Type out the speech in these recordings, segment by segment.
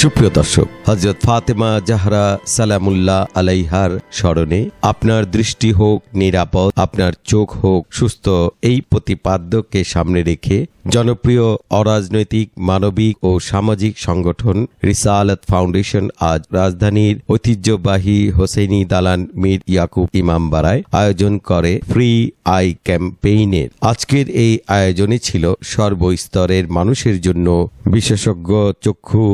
সুপ্রিয় দর্শক হজরত ফাতেমা জাহরা সালামুল্লাহ আলাইহার স্মরণে আপনার দৃষ্টি হোক নিরাপদ, আপনার চোখ হোক সুস্থ, এই প্রতিপাদ্যকে সামনে রেখে জনপ্রিয় অরাজনৈতিক, মানবিক ও সামাজিক সংগঠন রিসালত ফাউন্ডেশন আজ রাজধানীর ঐতিহ্যবাহী হোসেনি দালান মীর ইয়াকুব ইমামবাড়ায় আয়োজন করে ফ্রি আই ক্যাম্পেইনের। আজকের এই আয়োজনে ছিল সর্বস্তরের মানুষের জন্য বিশেষজ্ঞ চক্ষু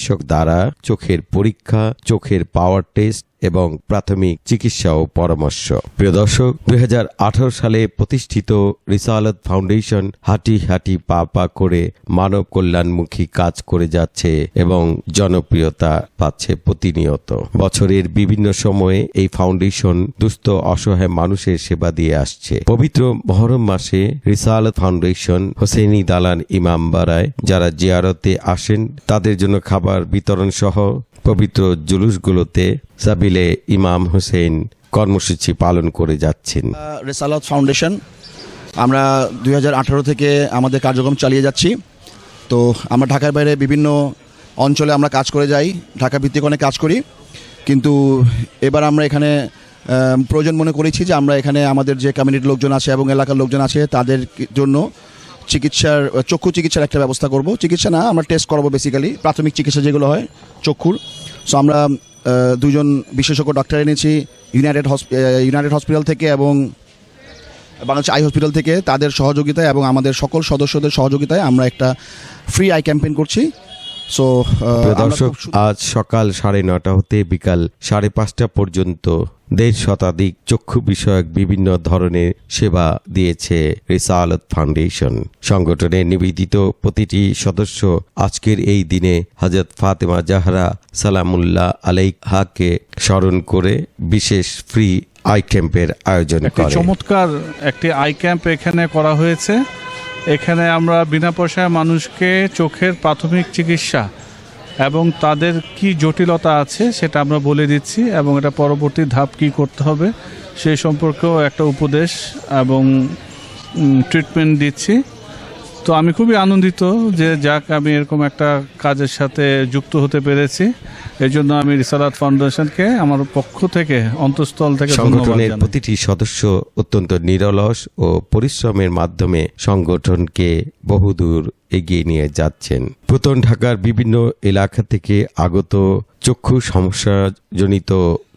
চিকিৎসক দ্বারা চোখের পরীক্ষা চোখের পাওয়ার টেস্ট এবং প্রাথমিক চিকিৎসা ও পরামর্শ। প্রিয় দর্শক, দুই হাজার আঠারো সালে প্রতিষ্ঠিত রিসালত ফাউন্ডেশন হাঁটি হাঁটি পা পা করে মানব কল্যাণমুখী কাজ করে যাচ্ছে এবং জনপ্রিয়তা পাচ্ছে প্রতিনিয়ত। বছরের বিভিন্ন সময়ে এই ফাউন্ডেশন দুস্থ, অসহায় মানুষের সেবা দিয়ে আসছে। পবিত্র মহরম মাসে রিসালত ফাউন্ডেশন হোসেনি দালান ইমাম ইমামবাড়ায় যারা জিয়ারতে আসেন, তাদের জন্য খাবার বিতরণ সহ পবিত্র জুলুসগুলোতে সাবিলে ইমাম হোসেন কর্মসূচি পালন করে যাচ্ছেন। রেসালত ফাউন্ডেশন, আমরা দুই হাজার আঠারো থেকে আমাদের কার্যক্রম চালিয়ে যাচ্ছি। তো আমরা ঢাকার বাইরে বিভিন্ন অঞ্চলে আমরা কাজ করে যাই, ঢাকা ভিত্তিক অনেক কাজ করি। কিন্তু এবার আমরা এখানে প্রয়োজন মনে করেছি যে আমরা এখানে আমাদের যে কমিউনিটির লোকজন আছে এবং এলাকার লোকজন আছে, তাদের জন্য চিকিৎসার, চক্ষু চিকিৎসার একটা ব্যবস্থা করব। চিকিৎসা না, আমরা টেস্ট করাবো বেসিক্যালি প্রাথমিক চিকিৎসা যেগুলো হয়, চক্ষুর। সো আমরা দুজন বিশেষজ্ঞ ডক্টর এনেছি ইউনাইটেড ইউনাইটেড হসপিটাল থেকে এবং বাংলাদেশ আই হসপিটাল থেকে। তাদের সহযোগিতায় এবং আমাদের সকল সদস্যদের সহযোগিতায় আমরা একটা ফ্রি আই ক্যাম্পেইন করছি। সো দর্শক আজ সকাল সাড়ে নটা হতে বিকাল সাড়ে পাঁচটা পর্যন্ত দেড় শতাধিক চক্ষু বিষয়ক বিভিন্ন ধরনের সেবা দিয়েছে রিসালত ফাউন্ডেশন। সংগঠনের নিবেদিত প্রতিটি সদস্য আজকের এই দিনে হজরত ফাতেমা জাহরা সালামুল্লাহ আলাইহাকে স্মরণ করে বিশেষ ফ্রি আই ক্যাম্পের আয়োজন করে। চমৎকার একটি আই ক্যাম্প এখানে করা হয়েছে। এখানে আমরা বিনা পয়সায় মানুষকে চোখের প্রাথমিক চিকিৎসা এবং তাদের কি জটিলতা আছে সেটা আমরা বলে দিচ্ছি এবং এটা পরবর্তী ধাপ কি করতে হবে সেই সম্পর্কেও একটা উপদেশ এবং ট্রিটমেন্ট দিচ্ছি। তো আমি খুবই আনন্দিত যে যাক আমি এরকম একটা কাজের সাথে যুক্ত হতে পেরেছি। এই জন্য আমি রিসালাত ফাউন্ডেশনকে আমার পক্ষ থেকে অন্তঃস্থল থেকে সংগঠনের প্রতিটি সদস্য অত্যন্ত নিরলস ও পরিশ্রমের মাধ্যমে সংগঠনকে বহুদূর এগিয়ে নিয়ে যাচ্ছেন। পুতন ঢাকার বিভিন্ন এলাকা থেকে আগত চক্ষু সমস্যাজনিত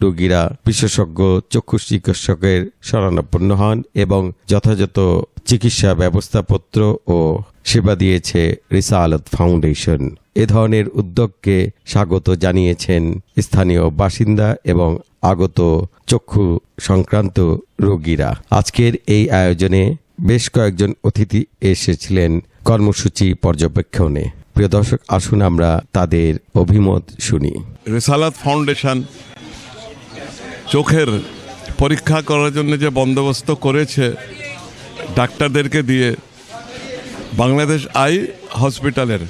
রোগীরা বিশেষজ্ঞ, চক্ষু চিকিৎসকের শরণাপন্ন হন এবং যথাযথ চিকিৎসা ব্যবস্থাপত্র ও সেবা দিয়েছে রিসালত ফাউন্ডেশন। এ ধরনের উদ্যোগকে স্বাগত জানিয়েছেন স্থানীয় বাসিন্দা এবং আগত চক্ষু সংক্রান্ত রোগীরা। আজকের এই আয়োজনে বেশ কয়েকজন অতিথি এসেছিলেন কর্মসূচি পর্যবেক্ষণে। প্রিয় দর্শক, আসুন আমরা তাদের অভিমত শুনি। রেসালাত ফাউন্ডেশন চোখের পরীক্ষা করার জন্য যে বন্দোবস্ত করেছে ডাক্তারদেরকে দিয়ে বাংলাদেশ আই হসপিটালের,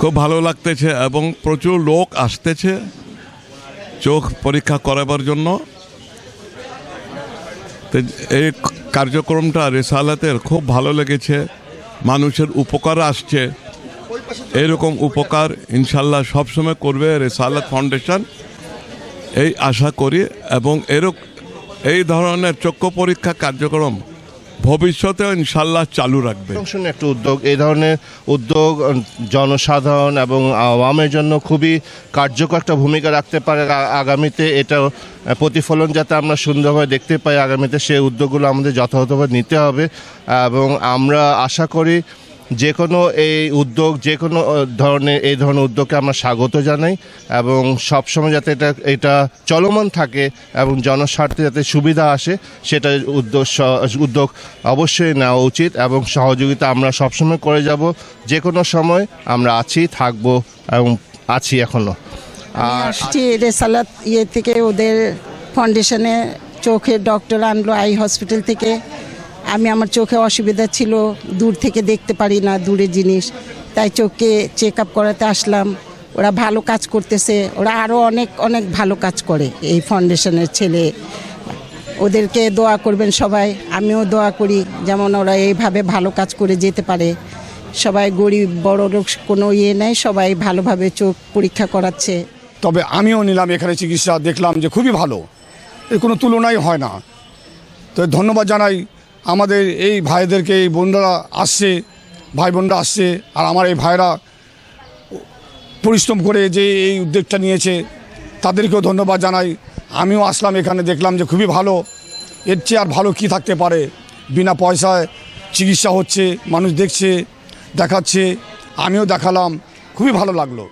খুব ভালো লাগতেছে এবং প্রচুর লোক আসতেছে চোখ পরীক্ষা করাবার জন্য। এই কার্যক্রমটা রেসালাতের খুব ভালো লেগেছে। মানুষের উপকার আসছে। এরকম উপকার ইনশাল্লাহ সবসময় করবে রেসালাত ফাউন্ডেশন। এই আশা করি এবং এরক এই ধরনের চক্ষু পরীক্ষা কার্যক্রম ভবিষ্যতেও ইনশাল্লাহ চালু রাখবে। একটা উদ্যোগ, এই ধরনের উদ্যোগ জনসাধারণ এবং আওয়ামের জন্য খুবই কার্যকর একটা ভূমিকা রাখতে পারে আগামীতে। এটা প্রতিফলন যাতে আমরা সুন্দরভাবে দেখতে পাই আগামীতে, সেই উদ্যোগগুলো আমাদের যথাযথভাবে নিতে হবে। এবং আমরা আশা করি যে কোনো এই উদ্যোগ যে কোনো ধরনের, এই ধরনের উদ্যোগকে আমরা স্বাগত জানাই এবং সবসময় যাতে এটা এটা চলমান থাকে এবং জনস্বার্থে যাতে সুবিধা আসে সেটা উদ্যোগ উদ্যোগ অবশ্যই নেওয়া উচিত এবং সহযোগিতা আমরা সবসময় করে যাব। যে কোনো সময় আমরা আছি, থাকব এবং আছি এখনও রেসালাত ইয়ে থেকে ওদের ফাউন্ডেশনে চোখের ডক্টর আনলো আই হসপিটাল থেকে। আমি আমার চোখে অসুবিধা ছিল, দূর থেকে দেখতে পারি না দূরের জিনিস। তাই চোখে চেক আপ করাতে আসলাম। ওরা ভালো কাজ করতেছে। ওরা আরও অনেক অনেক ভালো কাজ করে এই ফাউন্ডেশনের ছেলে। ওদেরকে দোয়া করবেন সবাই। আমিও দোয়া করি যেমন ওরা এইভাবে ভালো কাজ করে যেতে পারে। সবাই গরিব, বড় লোক কোনো ইয়ে নেই। সবাই ভালোভাবে চোখ পরীক্ষা করাচ্ছে। তবে আমিও নিলাম এখানে চিকিৎসা, দেখলাম যে খুবই ভালো। এর কোনো তুলনাই হয় না। তো ধন্যবাদ জানাই আমাদের এই ভাইদেরকে, এই বোনরা আসছে, ভাই বোনরা আসছে, আর আমার এই ভাইরা পরিশ্রম করে যে এই উদ্যোগটা নিয়েছে, তাদেরকেও ধন্যবাদ জানাই। আমিও আসলাম এখানে, দেখলাম যে খুবই ভালো। এর চেয়ে আর ভালো কি থাকতে পারে? বিনা পয়সায় চিকিৎসা হচ্ছে, মানুষ দেখছে, দেখাচ্ছে, আমিও দেখালাম। খুবই ভালো লাগল।